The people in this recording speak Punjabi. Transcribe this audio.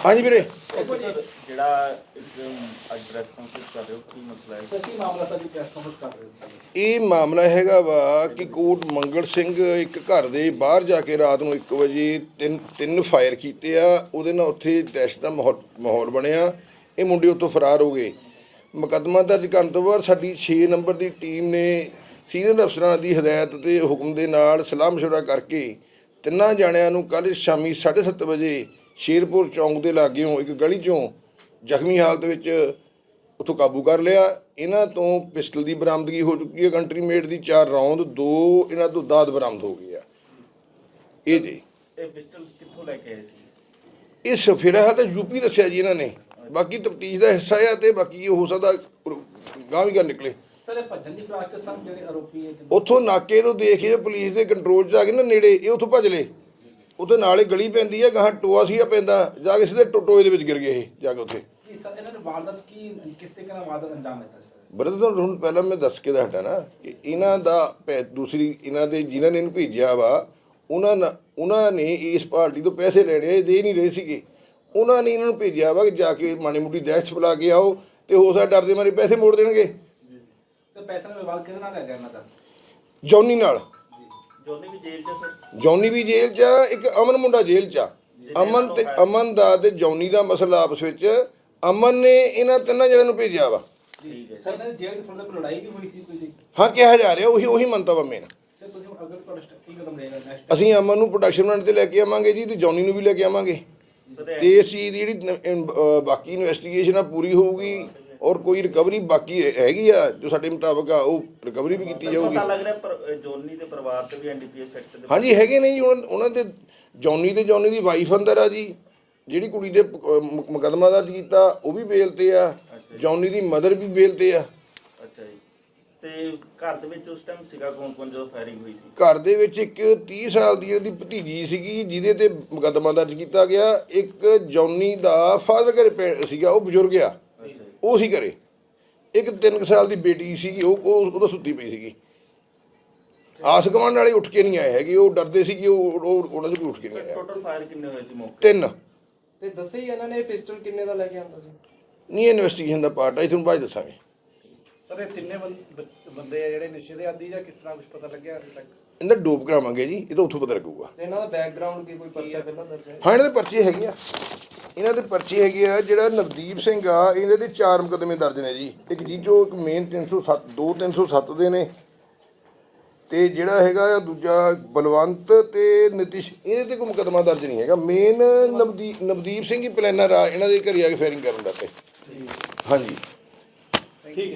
ਹਾਂਜੀ ਵੀਰੇ। ਸਰ ਜਿਹੜਾ ਇੱਕ ਅੱਜ ਪ੍ਰੈਸ ਕਾਨਫਰੰਸ ਕਰ ਰਹੇ ਹੋ ਕੀ ਮਸਲਾ ਹੈ? ਕੀ ਮਾਮਲਾ ਸਾਡੀ ਪ੍ਰੈਸ ਕਾਨਫਰੰਸ ਕਰ ਰਹੇ ਸੀ ਇਹ ਮਾਮਲਾ ਹੈਗਾ ਵਾ ਕਿ ਕੋਟ ਮੰਗਲ ਸਿੰਘ ਇੱਕ ਘਰ ਦੇ ਬਾਹਰ ਜਾ ਕੇ ਰਾਤ ਨੂੰ 1 ਵਜੇ ਤਿੰਨ ਤਿੰਨ ਫਾਇਰ ਕੀਤੇ ਆ। ਉਹਦੇ ਨਾਲ ਉੱਥੇ ਦਹਿਸ਼ਤ ਦਾ ਮਾਹੌਲ ਮਾਹੌਲ ਬਣਿਆ। ਇਹ ਮੁੰਡੇ ਉੱਥੋਂ ਫਰਾਰ ਹੋ ਗਏ। ਮੁਕੱਦਮਾ ਦਰਜ ਕਰਨ ਤੋਂ ਬਾਅਦ ਸਾਡੀ 6 ਨੰਬਰ ਦੀ ਟੀਮ ਨੇ ਸੀਨੀਅਰ ਅਫਸਰਾਂ ਦੀ ਹਦਾਇਤ ਤੇ ਹੁਕਮ ਦੇ ਨਾਲ ਸਲਾਹ ਮਸ਼ਵਰਾ ਕਰਕੇ ਤਿੰਨਾਂ ਜਾਣਿਆਂ ਨੂੰ ਕੱਲ ਸ਼ਾਮੀ 7:30 ਵਜੇ ਸ਼ੇਰਪੁਰ ਚੌਂਕ ਦੇ ਲਾਗਿਓਂ ਇੱਕ ਗਲੀ ਚੋਂ ਜ਼ਖਮੀ ਹਾਲਤ ਵਿੱਚ ਉੱਥੋਂ ਕਾਬੂ ਕਰ ਲਿਆ। ਇਹਨਾਂ ਤੋਂ ਪਿਸਟਲ ਦੀ ਬਰਾਮਦਗੀ ਹੋ ਚੁੱਕੀ ਹੈ। ਕੰਟਰੀ ਮੇਡ ਦੀ ਚਾਰ ਰੌਂਦ ਦੋ ਇਹਨਾਂ ਤੋਂ ਦਾਦ ਬਰਾਮਦ ਹੋ ਗਈ ਆ। ਇਹ ਜੀ। ਇਹ ਪਿਸਟਲ ਕਿੱਥੋਂ ਲੈ ਕੇ ਆਏ ਸੀ? ਇਹ ਸਫੇਰਾ ਹੈ ਤਾਂ ਯੂਪੀ ਦੱਸਿਆ ਜੀ ਇਹਨਾਂ ਨੇ। ਬਾਕੀ ਤਫਤੀਸ਼ ਦਾ ਹਿੱਸਾ ਆ ਤੇ ਬਾਕੀ ਇਹ ਹੋ ਸਕਦਾ ਗਾਂ ਵੀ ਗੱਲ ਨਿਕਲੇ। ਸਰ ਇਹ ਭੱਜਣ ਦੀ ਫਰਾਕ ਚ ਸਨ ਜਿਹੜੇ ਆਰੋਪੀ ਹੈ ਉੱਥੋਂ ਨਾਕੇ ਤੋਂ ਦੇਖ ਕੇ ਪੁਲਿਸ ਦੇ ਕੰਟਰੋਲ 'ਚ ਆ ਗਏ ਨਾ ਨੇੜੇ ਇਹ ਉੱਥੋਂ ਭੱਜ ਲਏ। ਉੱਥੇ ਨਾਲੇ ਗਲੀ ਪੈਂਦੀ ਆ ਗਾਂ ਟੋਆ ਸੀਗਾ ਪੈਂਦਾ ਜਾ ਕੇ ਸਿੱਧੇ ਟੋ- ਟੋਏ ਦੇ ਵਿੱਚ ਗਿਰ ਗਏ ਇਹ ਜਾ ਕੇ ਉੱਥੇ। ਕੀ ਸਰ ਇਹਨਾਂ ਨੇ ਵਾਰਦਾਤ ਕੀ ਕਿਸ ਤਰੀਕੇ ਨਾਲ ਵਾਰਦਾਤ ਅੰਜਾਮ ਦਿੱਤਾ ਸਰ? ਬਰਦ ਤਾਂ ਹੁਣ ਪਹਿਲਾਂ ਮੈਂ ਦੱਸ ਕੇ ਦੱਸਦਾ ਨਾ ਕਿ ਇਹਨਾਂ ਦਾ ਪੈ- ਦੂਸਰੀ ਇਹਨਾਂ ਦੇ ਜਿਨ੍ਹਾਂ ਨੇ ਇਹਨੂੰ ਭੇਜਿਆ ਵਾ ਉਹਨਾਂ ਨਾ- ਉਹਨਾਂ ਨੇ ਇਸ ਪਾਰਟੀ ਤੋਂ ਪੈਸੇ ਲੈਣੇ ਇਹ ਦੇ ਨਹੀਂ ਰਹੇ ਸੀਗੇ। ਉਹਨਾਂ ਨੇ ਇਹਨਾਂ ਨੂੰ ਭੇਜਿਆ ਵਾ ਕਿ ਜਾ ਕੇ ਮਾੜੀ ਮੁੱਢੀ ਦਹਿਸ਼ਤ ਫੈਲਾ ਕੇ ਆਓ ਤੇ ਹੋ ਸਕਦਾ ਡਰਦੇ ਮਾਰੇ ਪੈਸੇ ਮੋੜ ਦੇਣਗੇ। ਸਰ ਪੈਸੇ ਦਾ ਵਿਵਾਦ ਕਿਹਦੇ ਨਾਲ ਹੈਗਾ ਇਹਨਾਂ ਦਾ? ਜੌਨੀ ਨਾਲ। ਜੋਨੀ ਵੀ ਜੇਲ੍ਹ 'ਚ ਸਰ? ਜੌਨੀ ਵੀ ਜੇਲ੍ਹ 'ਚ ਆ ਇੱਕ ਅਮਨ ਮੁੰਡਾ ਜੇਲ੍ਹ 'ਚ ਆ। ਅਮਨ ਤੇ ਅਮਨ ਦਾ ਤੇ ਜੌਨੀ ਦਾ ਮਸਲਾ ਆਪਸ ਵਿੱਚ। ਅਮਨ ਨੇ ਇਹਨਾਂ ਤਿੰਨਾਂ ਜਣਿਆਂ ਨੂੰ ਭੇਜਿਆ ਵਾ। ਠੀਕ ਹੈ ਸਰ ਇਹਨਾਂ ਦੀ ਜੇਲ੍ਹ ਦੇ ਥੋੜੇ ਲੜਾਈ ਵੀ ਹੋਈ ਸੀ ਕੋਈ ਜੀ? ਹਾਂ ਕਿਹਾ ਜਾ ਰਿਹਾ ਉਹੀ ਉਹੀ ਮੰਨਤਾ ਵਾ ਮੇਨ। ਸਰ ਤੁਸੀਂ ਹੁਣ ਅਗਰ ਤੁਹਾਡਾ ਸਟੈਪ ਕੀ ਕਦਮ ਰਹੇਗਾ ਨੈਕਸਟ ਅਸੀਂ ਅਮਨ ਨੂੰ ਪ੍ਰੋਡਕਸ਼ਨ ਬਣਾਉਣ ਤੇ ਲੈ ਕੇ ਆਵਾਂਗੇ ਜੀ ਤੇ ਜੌਨੀ ਨੂੰ ਵੀ ਲੈ ਕੇ ਆਵਾਂਗੇ। ਸਰ ਤੇ ਇਸ ਚੀਜ਼ ਦੀ ਜਿਹੜੀ ਨ- ਇਨ- ਅਹ ਬਾਕੀ ਇਨਵੈਸਟੀਗੇਸ਼ਨ ਆ ਪੂਰੀ ਹੋਊਗੀ। ਔਰ ਕੋਈ ਰਿਕਵਰੀ ਬਾਕੀ ਹੈਗੀ ਆ ਜੋ ਸਾਡੇ ਮੁਤਾਬਕ ਆ ਉਹ ਰਿਕਵਰੀ ਵੀ ਕੀਤੀ ਜਾਊਗੀ ਪਤਾ ਲੱਗ ਰਿਹਾ ਪਰ ਜੋਨੀ ਦੇ ਪਰਿਵਾਰ ਤੇ ਵੀ ਐਨਡੀਪੀਐਸ ਐਕਟ ਦੇ ਹਾਂਜੀ ਹੈਗੇ ਨੇ ਜੀ ਉਹਨਾਂ ਉਹਨਾਂ ਦੇ ਜੌਨੀ ਤੇ ਜੌਨੀ ਦੀ ਵਾਈਫ ਅੰਦਰ ਆ ਜੀ ਜਿਹੜੀ ਕੁੜੀ ਦੇ ਮੁਕਦਮਾ ਦਰਜ ਕੀਤਾ ਉਹ ਵੀ ਬੇਲ ਤੇ ਆ। ਜੌਨੀ ਦੀ ਮਦਰ ਵੀ ਬੇਲ ਤੇ ਆ। ਅੱਛਾ ਜੀ। ਤੇ ਘਰ ਦੇ ਵਿੱਚ ਉਸ ਟਾਈਮ ਸੀਗਾ ਕੌਣ ਕੌਣ ਜਦੋਂ ਫਾਇਰਿੰਗ ਹੋਈ ਸੀ? ਘਰ ਦੇ ਵਿੱਚ ਇੱਕ 30 ਸਾਲ ਦੀ ਇਹਦੀ ਭਤੀਜੀ ਸੀਗੀ ਜਿਹਦੇ ਤੇ ਮੁਕਦਮਾ ਦਰਜ ਕੀਤਾ ਗਿਆ। ਇੱਕ ਜੌਨੀ ਦਾ ਫਾਦਰ ਘਰੇ ਸੀਗਾ ਉਹ ਬਜ਼ੁਰਗ ਆ। ਉਹ ਸੀ ਘਰੇ। ਇੱਕ 3 ਸਾਲ ਦੀ ਬੇਟੀ ਸੀਗੀ ਉਹ ਉਹ ਉਹਦਾ ਸੁੱਤੀ ਪਈ ਸੀਗੀ। ਆਸ ਕਮਾਂਡ ਵਾਲੇ ਉੱਠ ਕੇ ਨਹੀਂ ਆਏ ਹੈਗੇ ਉਹ ਡਰਦੇ ਸੀ ਕਿ ਉਹ ਉਹ- ਉਹਨਾਂ ਚ ਕੋਈ ਉੱਠ ਕੇ ਨਹੀਂ ਆਇਆ ਟੋਟਲ ਫਾਇਰ ਕਿੰਨੇ ਹੋਏ ਸੀ ਮੌਕੇ ਤਿੰਨ। ਤੇ ਦੱਸੇ ਹੀ ਇਹਨਾਂ ਨੇ ਪਿਸਟਲ ਕਿੰਨੇ ਦਾ ਲੈ ਕੇ ਆਂਦਾ ਸੀ? ਨਹੀਂ ਇਨਵੈਸਟੀਗੇਸ਼ਨ ਦਾ ਪਾਰਟ ਹੈ ਤੁਹਾਨੂੰ ਬਾਅਦ 'ਚ ਦੱਸਾਂਗੇ। ਸਰ ਇਹ ਤਿੰਨੇ ਬੰਦੇ ਆ ਜਿਹੜੇ ਨਸ਼ੇ ਦੇ ਆਦੀ ਜਾਂ ਕਿਸ ਤਰ੍ਹਾਂ ਕੁਝ ਪਤਾ ਲੱਗਿਆ ਹਜੇ ਤੱਕ? ਇਹਦਾ ਡੋਪ ਕਰਾਵਾਂਗੇ ਜੀ ਇਹ ਤਾਂ ਉੱਥੋਂ ਪਤਾ ਲੱਗੂਗਾ। ਤੇ ਇਹਨਾਂ ਦਾ ਬੈਕਗ੍ਰਾਉਂਡ ਕੀ ਕੋਈ ਪਰਚਾ ਪਹਿਲਾਂ ਦਰਜ ਹੈ? ਹਾਂ ਇਹਨਾਂ ਦੇ ਪਰਚੇ ਹੈਗੇ ਆ। ਇਹਨਾਂ ਦੇ ਪਰਚੇ ਹੈਗੇ ਆ ਜਿਹੜਾ ਨਵਦੀਪ ਸਿੰਘ ਆ ਇਹਨਾਂ ਦੇ ਚਾਰ ਮੁਕੱਦਮੇ ਦਰਜ ਨੇ ਜੀ। ਇੱਕ ਜੀਜੋ ਇੱਕ ਮੇਨ 307 ਦੋ 307 ਦੇ ਨੇ। ਤੇ ਜਿਹੜਾ ਹੈਗਾ ਆ ਦੂਜਾ ਬਲਵੰਤ ਤੇ ਨਿਤਿਸ਼ ਇਹਦੇ ਤੇ ਕੋਈ ਮੁਕੱਦਮਾ ਦਰਜ ਨਹੀਂ ਹੈਗਾ। ਮੇਨ ਨਵਦੀਪ ਨਵਦੀਪ ਸਿੰਘ ਹੀ ਪਲੈਨਰ ਆ ਇਹਨਾਂ ਦੇ ਘਰੇ ਆ ਕੇ ਫਾਇਰਿੰਗ ਕਰਨ ਦਾ ਤੇ ਹਾਂਜੀ।